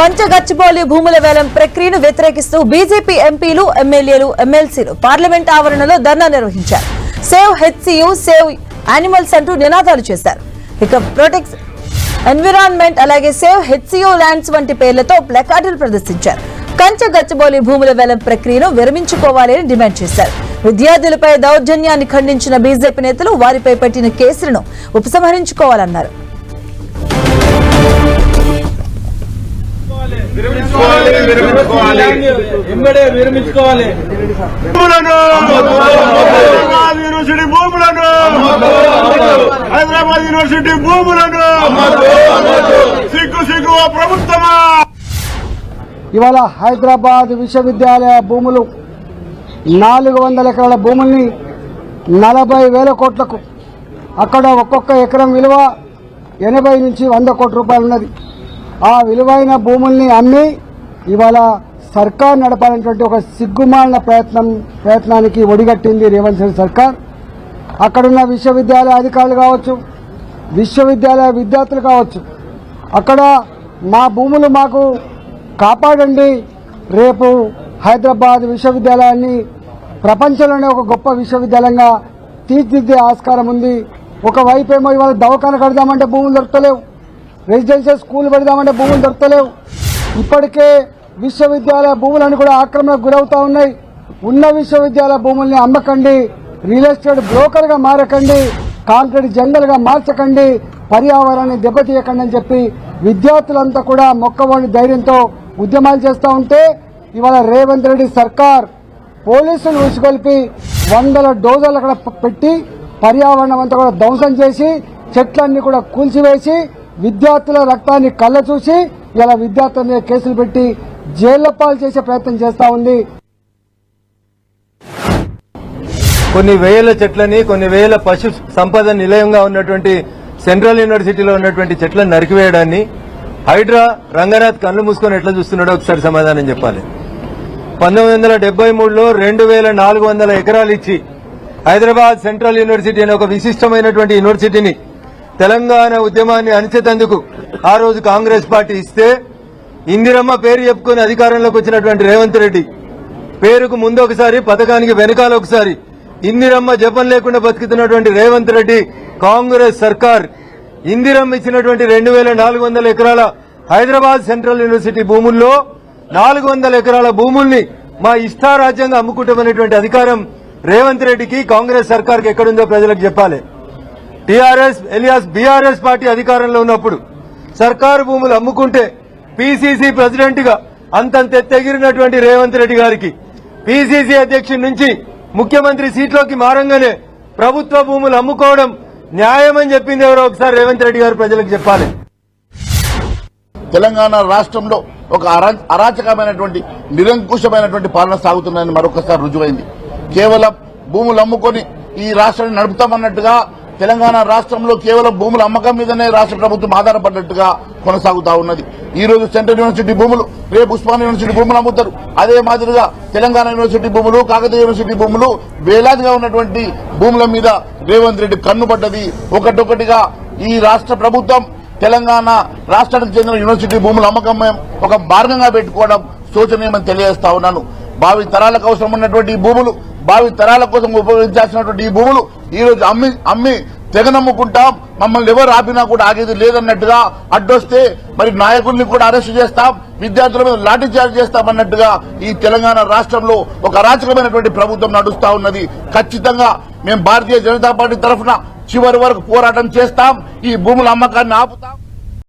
పంచగచ్చిబౌలి భూముల వేలం ప్రక్రియను వ్యతిరేకిస్తూ బీజేపీ ఎంపీలు ఎమ్మెల్యేలు ఎమ్మెల్సీలు పార్లమెంట్ ఆవరణలో ధర్నా నిర్వహించారు. సేవ్ హెచ్సియు సేవ్ యానిమల్స్ అంటూ నినాదాలు చేశారు. ఇక ప్రొటెక్ట్ ఎన్విరాన్మెంట్ అలాగే సేవ్ హెచ్సియు ల్యాండ్స్ వంటి పేర్లతో ప్లకార్డులు ప్రదర్శించారు. కంచ గచ్చిబౌలి భూముల వేలం ప్రక్రియను విరమించుకోవాలని డిమాండ్ చేశారు. విద్యార్థులపై దౌర్జన్యాన్ని ఖండించిన బీజేపీ నేతలు వారిపై పెట్టిన కేసులను ఉపసంహరించుకోవాలన్నారు. ఎంబడే విరమించుకోవాలి. యూనివర్సిటీ భూములను! హైదరాబాద్ యూనివర్సిటీ భూములను! సిగ్గు సిగ్గు ప్రభుత్వమా? ఇవాళ హైదరాబాద్ విశ్వవిద్యాలయ భూములు నాలుగు వందల ఎకరాల భూముల్ని నలభై వేల కోట్లకు అక్కడ ఒక్కొక్క ఎకరం విలువ ఎనభై నుంచి వంద కోట్ల రూపాయలు ఉన్నది ఆ విలువైన భూముల్ని అమ్మి ఇవాళ సర్కార్ నడపాలనేటువంటి ఒక సిగ్గుమాలిన ప్రయత్నం ప్రయత్నానికి ఒడిగట్టింది రేవంత్ రెడ్డి సర్కార్. అక్కడున్న విశ్వవిద్యాలయ అధికారులు కావచ్చు విశ్వవిద్యాలయ విద్యార్థులు కావచ్చు అక్కడ మా భూములు మాకు కాపాడండి రేపు హైదరాబాద్ విశ్వవిద్యాలయాన్ని ప్రపంచంలోనే ఒక గొప్ప విశ్వవిద్యాలయంగా తీర్చిదిద్దే ఆస్కారం ఉంది. ఒకవైపు ఏమో ఇవాళ దవాఖాన కడదామంటే భూములు దొరకలేవు రెసిడెన్షియల్ స్కూల్ పెడదామంటే భూములు దొరకలేవు. ఇప్పటికే విశ్వవిద్యాలయ భూములను కూడా ఆక్రమణకు గురవుతా ఉన్నాయి. ఉన్న విశ్వవిద్యాలయ భూముల్ని అమ్మకండి రియల్ ఎస్టేట్ బ్రోకర్గా మారకండి కాంక్రీట్ జంగల్గా మార్చకండి పర్యావరణాన్ని దెబ్బతీయకండి అని చెప్పి విద్యార్థులంతా కూడా మొక్కవాడి ధైర్యంతో ఉద్యమాలు చేస్తూ ఉంటే ఇవాళ రేవంత్ రెడ్డి సర్కార్ పోలీసులు ఉసుగొల్పి వందల డోజర్లు అక్కడ పెట్టి పర్యావరణం అంతా కూడా ధ్వంసం చేసి చెట్లన్నీ కూడా కూల్చివేసి విద్యార్థుల రక్తాన్ని కళ్ళ చూసి ఇలా విద్యార్థుల మీద కేసులు పెట్టి జైళ్ళ పాలు చేసే ప్రయత్నం చేస్తా ఉంది. కొన్ని వేల చెట్లని కొన్ని వేల పశు సంపద నిలయంగా ఉన్నటువంటి సెంట్రల్ యూనివర్సిటీలో ఉన్నటువంటి చెట్లను నరికివేయడాన్ని హైడ్రా రంగనాథ్ కళ్ళు మూసుకొని ఎట్లా చూస్తున్నాడో ఒకసారి సమాధానం చెప్పాలి. పంతొమ్మిది వందల డెబ్బై మూడులో రెండు వేల నాలుగు వందల ఎకరాలు ఇచ్చి హైదరాబాద్ సెంట్రల్ యూనివర్సిటీ అనే ఒక విశిష్టమైనటువంటి యూనివర్సిటీని తెలంగాణ ఉద్యమాన్ని అణిచేతందుకు ఆ రోజు కాంగ్రెస్ పార్టీ ఇస్తే ఇందిరమ్మ పేరు చెప్పుకొని అధికారంలోకి వచ్చినటువంటి రేవంత్ రెడ్డి పేరుకు ముందు ఒకసారి పథకానికి వెనకాల ఒకసారి ఇందిరమ్మ జపం లేకుండా బతుకుతున్నటువంటి రేవంత్ రెడ్డి కాంగ్రెస్ సర్కార్ ఇందిరమ్మ ఇచ్చినటువంటి రెండు వేల నాలుగు వందల ఎకరాల హైదరాబాద్ సెంట్రల్ యూనివర్సిటీ భూముల్లో నాలుగు వందల ఎకరాల భూముల్ని మా ఇష్టారాజ్యంగా అమ్ముకుంటామనేటువంటి అధికారం రేవంత్ రెడ్డికి కాంగ్రెస్ సర్కార్కి ఎక్కడుందో ప్రజలకు చెప్పాలి. టీఆర్ఎస్ ఎలియాస్ బీఆర్ఎస్ పార్టీ అధికారంలో ఉన్నప్పుడు సర్కారు భూములు అమ్ముకుంటే పీసీసీ ప్రెసిడెంట్గా అంతంత ఎత్తెగిరినటువంటి రేవంత్ రెడ్డి గారికి పీసీసీ అధ్యక్షుడి నుంచి ముఖ్యమంత్రి సీట్లోకి మారంగానే ప్రభుత్వ భూములు అమ్ముకోవడం న్యాయమని చెప్పింది ఎవరో ఒకసారి రేవంత్ రెడ్డి గారు ప్రజలకు చెప్పాలి. తెలంగాణ రాష్ట్రంలో ఒక అరాచకమైనటువంటి నిరంకుశమైనటువంటి పాలన సాగుతుందని మరొకసారి రుజువైంది. కేవలం భూములు అమ్ముకొని ఈ రాష్ట్రాన్ని నడుపుతామన్నట్టుగా తెలంగాణ రాష్ట్రంలో కేవలం భూముల అమ్మకం మీదనే రాష్ట్ర ప్రభుత్వం ఆధారపడ్డట్టుగా కొనసాగుతా ఉన్నది. ఈ రోజు సెంట్రల్ యూనివర్సిటీ భూములు రేపు ఉస్మాన్ యూనివర్సిటీ భూములు అమ్ముతారు. అదే మాదిరిగా తెలంగాణ యూనివర్సిటీ భూములు కాకతీయ యూనివర్సిటీ భూములు వేలాదిగా ఉన్నటువంటి భూముల మీద రేవంత్ రెడ్డి కన్నుపడ్డది ఒకటొకటిగా ఈ రాష్ట్ర ప్రభుత్వం తెలంగాణ రాష్ట్రానికి చెందిన యూనివర్సిటీ భూముల అమ్మకం ఒక మార్గంగా పెట్టుకోవడం శోచనీయమని తెలియజేస్తా ఉన్నాను. భావి తరాలకు అవసరం ఉన్నటువంటి భూములు భావి తరాల కోసం ఉపయోగించాల్సినటువంటి ఈ భూములు ఈ రోజు అమ్మి అమ్మి తెగనమ్ముకుంటాం. మమ్మల్ని ఎవరు ఆపినా కూడా ఆగేది లేదన్నట్టుగా అడ్డొస్తే మరి నాయకుల్ని కూడా అరెస్ట్ చేస్తాం. విద్యార్థుల మీద లాఠీ చార్జ్ చేస్తామన్నట్టుగా ఈ తెలంగాణ రాష్ట్రంలో ఒక అరాచకమైనటువంటి ప్రభుత్వం నడుస్తా ఉన్నది. ఖచ్చితంగా మేము భారతీయ జనతా పార్టీ తరఫున చివరి వరకు పోరాటం చేస్తాం. ఈ భూముల అమ్మకాన్ని ఆపుతాం.